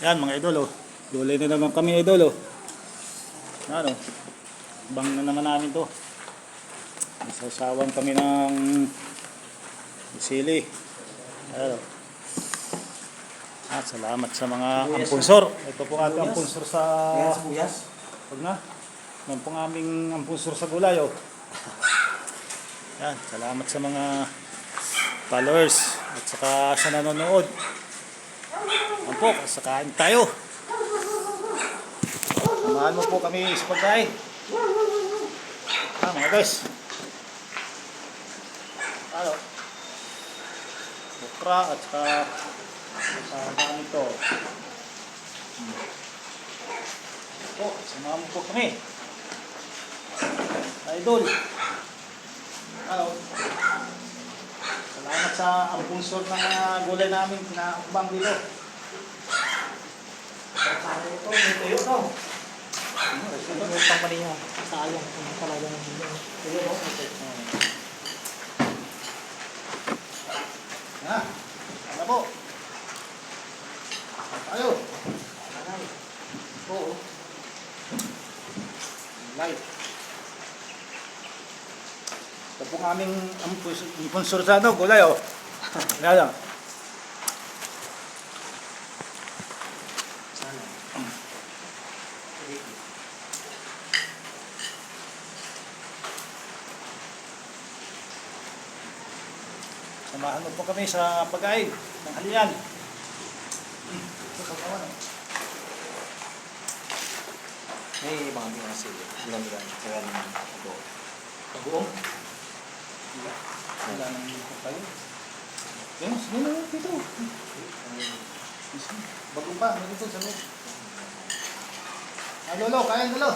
Yan mga idol oh. Gulay na naman kami idol oh. Ano? Bang na naman namin to. Isasawang kami ng sili. Ano? At salamat sa mga amponsor. Ito po ating amponsor sa sa buyas. Huwag na. Yan pong aming amponsor sa gulay oh. Yan, salamat sa mga followers at saka sa nanonood. Po, sa kain tayo. Samahan mo po kami sa pagkain. Ah, mga guys. Ano? Bukra at saka sa dami to. Hmm. Po, samahan mo po kami. Idol. Ano? Salamat sa amponsor ng mga gulay namin pinakabang dito. Ito Yung pangmaniya. Sayang kung talagang hindi. Tuyo mo. Ha? Ano po? Tayo. Oo. Light. Ito pong aming ampus- amponsor sa ano, gulay oh. Yan Samahan mo po kami sa pagkain ng halian. May mga mga sili. Bilang-bilang. Kaya naman ako. Pabuong. Wala nang tayo. Yan, sige na dito. Bagong pa, may dito sa loob. Ah, lolo, kain lolo.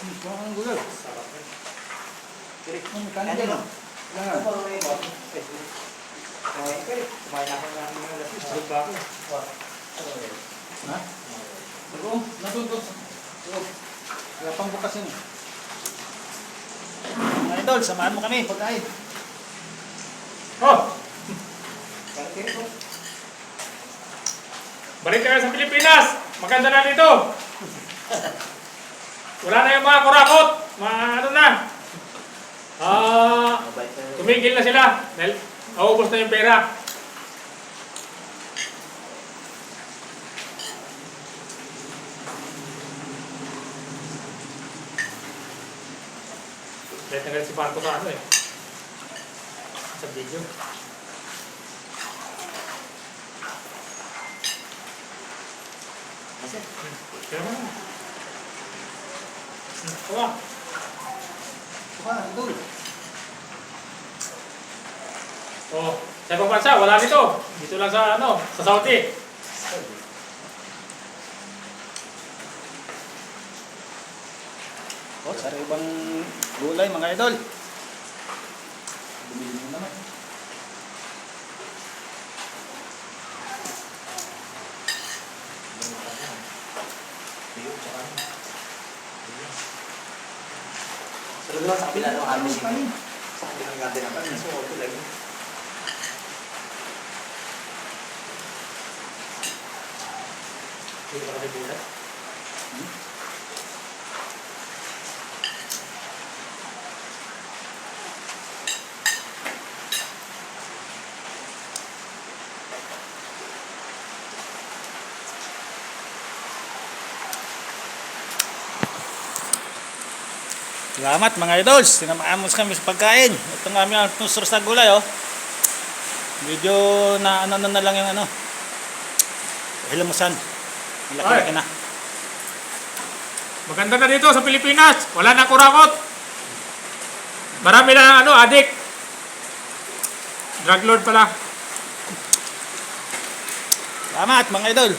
Kuha ka ng gulay. Sarap eh. Kirik mo, may kanin Wala nga. Ano ba may mo? Okay, okay. Kumain ako ng mga lasis. Sarap ba ako? Ha? Doon sa loob. Kaya pang bukas yun. Mga idol, samahan mo kami, pagkain. Oh, balik kayo sa Pilipinas. Maganda na dito. Wala na yung mga kurakot. Mga ano na. Ah, na. Tumigil na sila. Dahil naubos na yung pera. Dahil na si Marco sa ano eh. Sa video. Kasi, Kaya mo na. Kuha. Kuha, idol. Oh, sa ibang bansa, wala dito. Dito lang sa ano, sa Saudi. Oh, sariwang gulay mga idol. Bumili mo naman. ano. Sa kabila ng ko. Sa kabila ng garden naman. So, ito lang. Dito para may bulat. Salamat mga idols. Tinamaamos kami sa pagkain. Ito nga aming sponsor sa gulay oh. Medyo na ano na lang yung ano. Hilamusan. Malaki-laki na. Maganda na dito sa Pilipinas. Wala na kurakot. Marami na ano, adik. Drug lord pala. Salamat mga idol.